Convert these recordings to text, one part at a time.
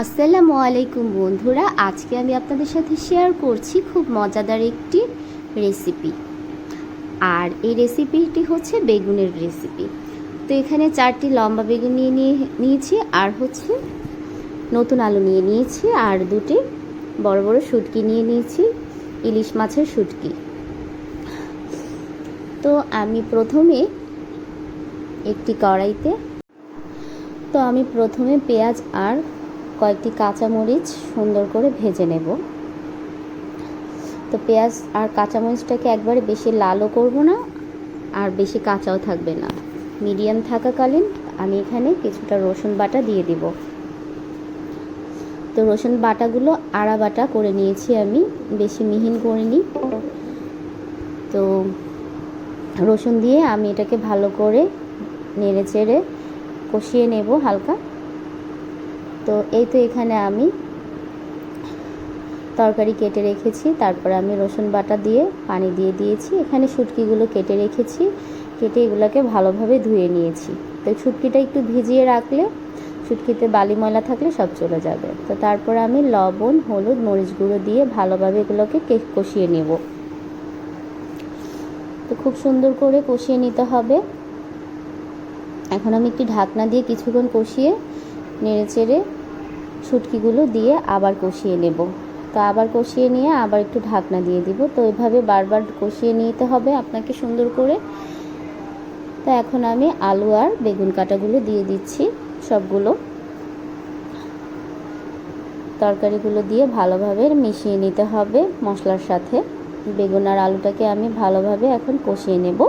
আসসালামু আলাইকুম বন্ধুরা, আজকে আমি আপনাদের সাথে শেয়ার করছি খুব মজাদার একটি রেসিপি আর এই রেসিপিটি হচ্ছে বেগুনের রেসিপি তো এখানে চারটি লম্বা বেগুন নিয়ে নিয়ে, নিয়েছি, আর হচ্ছে নতুন আলু নিয়ে নিয়েছি, আর দুটি বড় বড় শুটকি নিয়ে নিয়েছি, ইলিশ মাছের শুটকি। তো আমি প্রথমে একটি কড়াইতে, তো আমি প্রথমে পেঁয়াজ আর কয়েকটি কাঁচামরিচ সুন্দর করে ভেজে নেব। তো পেঁয়াজ আর কাঁচামরিচটাকে একবারে বেশি লালও করব না, আর বেশি কাঁচাও থাকবে না। মিডিয়াম থাকাকালীন আমি এখানে কিছুটা রসুন বাটা দিয়ে দিব। তো রসুন বাটাগুলো আড়া বাটা করে নিয়েছি আমি, বেশি মিহিন করিনি। তো রসুন দিয়ে আমি এটাকে ভালো করে নেড়ে চেড়ে কষিয়ে নেব হালকা। তো এই তো এখানে আমি তরকারি কেটে রেখেছি, তারপরে আমি রসুন বাটা দিয়ে পানি দিয়ে দিয়েছি। এখানে শুটকিগুলো কেটে রেখেছি, কেটে এগুলোকে ভালোভাবে ধুয়ে নিয়েছি। তো শুটকিটা একটু ভিজিয়ে রাখলে, শুটকিতে বালি ময়লা থাকলে সব চলে যাবে। তো তারপর আমি লবণ, হলুদ, মরিচ গুঁড়ো দিয়ে ভালোভাবে এগুলোকে কেক কষিয়ে নেব। তো খুব সুন্দর করে কষিয়ে নিতে হবে। এখন আমি একটি ঢাকনা দিয়ে কিছুক্ষণ কষিয়ে নেড়ে চেড়ে শুটকিগুলো দিয়ে আবার কষিয়ে নেব। তো আবার কষিয়ে নিয়ে আবার একটু ঢাকনা দিয়ে দিব। তো এভাবে বারবার কষিয়ে নিতে হবে আপনাকে সুন্দর করে। তো এখন আমি আলু আর বেগুন কাটাগুলো দিয়ে দিচ্ছি সবগুলো। তরকারিগুলো দিয়ে ভালোভাবে মিশিয়ে নিতে হবে মশলার সাথে। বেগুন আর আলুটাকে আমি ভালোভাবে এখন কষিয়ে নেব।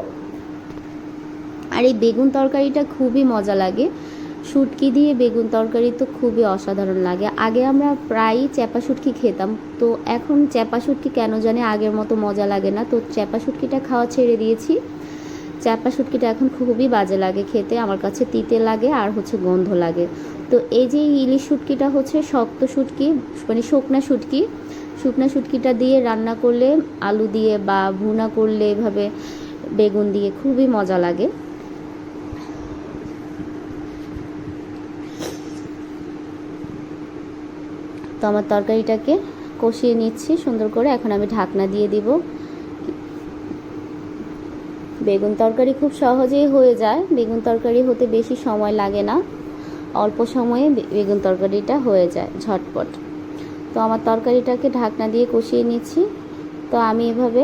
আর এই বেগুন তরকারিটা খুবই মজা লাগে। শুটকি দিয়ে বেগুন তরকারি তো খুবই অসাধারণ লাগে। আগে আমরা প্রায়ই চ্যাপা শুটকি খেতাম। তো এখন চ্যাপা শুটকি কেন জানি আগের মতো মজা লাগে না। তো চ্যাপা শুটকিটা খাওয়া ছেড়ে দিয়েছি। চ্যাপা শুটকিটা এখন খুবই বাজে লাগে খেতে। আমার কাছে তিতে লাগে আর হচ্ছে গন্ধ লাগে। তো এই যে ইলিশ শুটকিটা হচ্ছে শক্ত শুটকি মানে শুকনা শুটকি, শুকনা শুটকিটা দিয়ে রান্না করলে আলু দিয়ে বা ভুনা করলে এভাবে বেগুন দিয়ে খুবই মজা লাগে। আমার তরকারিটাকে কষিয়ে নিচ্ছি, সুন্দর করে। এখন আমি ঢাকনা দিয়ে দিব। বেগুন তরকারি খুব সহজেই হয়ে যায়। বেগুন তরকারি হতে বেশি সময় লাগে না। অল্প সময়ে বেগুন তরকারিটা হয়ে যায়, ঝটপট। তো আমার তরকারিটাকে ঢাকনা দিয়ে কষিয়ে নিচ্ছি। তো আমি এভাবে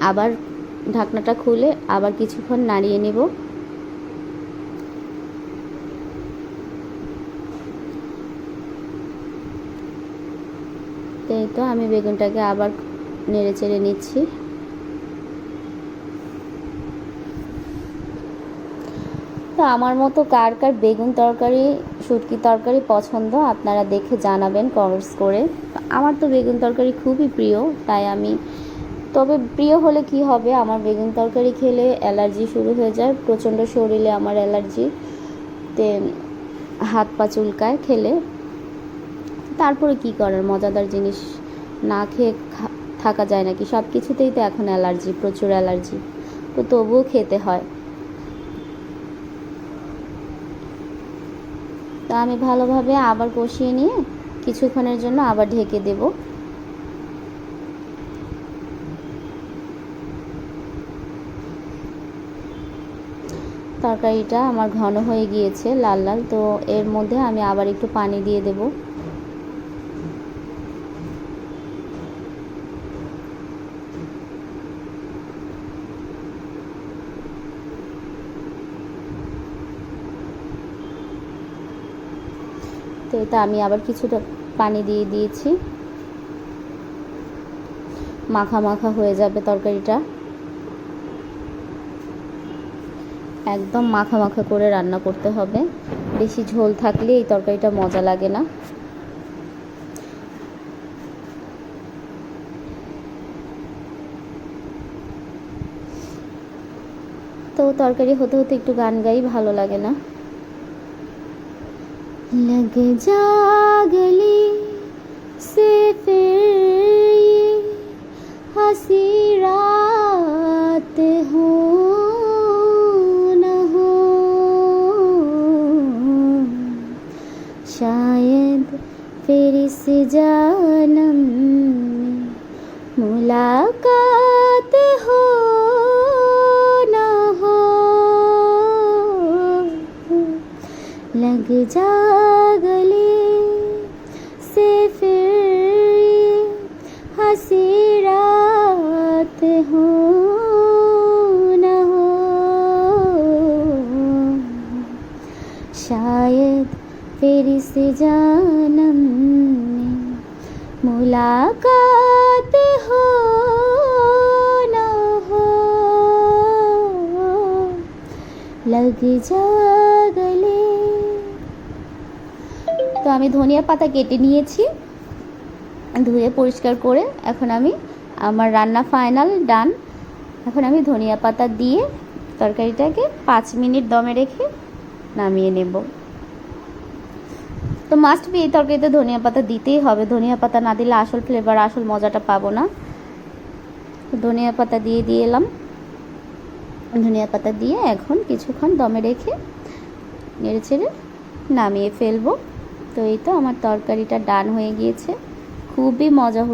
আবার ঢাকনাটা খুলে আবার কিছুক্ষণ নাড়িয়ে নেব। তো তো, আমি বেগুনটাকে আবার নেড়ে চেড়ে নিচ্ছি। তো আমার মতো কার কার বেগুন তরকারি, শুটকি তরকারি পছন্দ, আপনারা দেখে জানাবেন কমেন্টস করে। আমার তো বেগুন তরকারি খুবই প্রিয়, তাই আমি, তবে প্রিয় হলে কি হবে? আমার বেগুন তরকারি খেলে অ্যালার্জি শুরু হয়ে যায়, প্রচণ্ড শরীরে আমার অ্যালার্জি তে হাত পা চুলকায় খেলে। তারপরে কি করার? মজাদার জিনিস না খেয়ে থাকা যায় নাকি? সব কিছুতেই তো এখন অ্যালার্জি, প্রচুর অ্যালার্জি। তো তবুও খেতে হয়। তা আমি ভালোভাবে আবার কষিয়ে নিয়ে কিছুক্ষণের জন্য আবার ঢেকে দেব। তরকারিটা আমার ঘন হয়ে গিয়েছে লাল লাল, তো এর মধ্যে আমি আবার একটু পানি দিয়ে দেব। তো এটা আমি আবার কিছুটা পানি দিয়ে দিয়েছি। মাখা মাখা হয়ে যাবে তরকারিটা। একদম মাখা মাখা করে রান্না করতে হবে। বেশি ঝোল থাকলে এই তরকারিটা মজা লাগে না। তো তরকারি হতে হতে একটু গান গাই, ভালো লাগে না। लग जा गली से फिर ये हंसी रात हो न हो शायद फिर इस जानम मुलाकात हो ना हो लग जा गले তো আমি ধনিয়া পাতা কেটে নিয়েছি ধুয়ে পরিষ্কার করে এখন আমি আমার রান্না ফাইনাল ডান এখন আমি ধনিয়া পাতা দিয়ে তরকারিটাকে পাঁচ মিনিট দমে রেখে নামিয়ে নেব তো মাস্ট বি এই তরকারিতে ধনিয়া পাতা দিতেই হবে। ধনিয়া পাতা না দিলে আসল ফ্লেভার আসল মজাটা পাবো না। ধনিয়া পাতা দিয়ে দিয়ে এলাম। ধনিয়া পাতা দিয়ে এখন কিছুক্ষণ দমে রেখে নেড়ে ছেড়ে নামিয়ে ফেলব। তো এই তো আমার তরকারিটা ডান হয়ে গিয়েছে। খুবই মজা হয়ে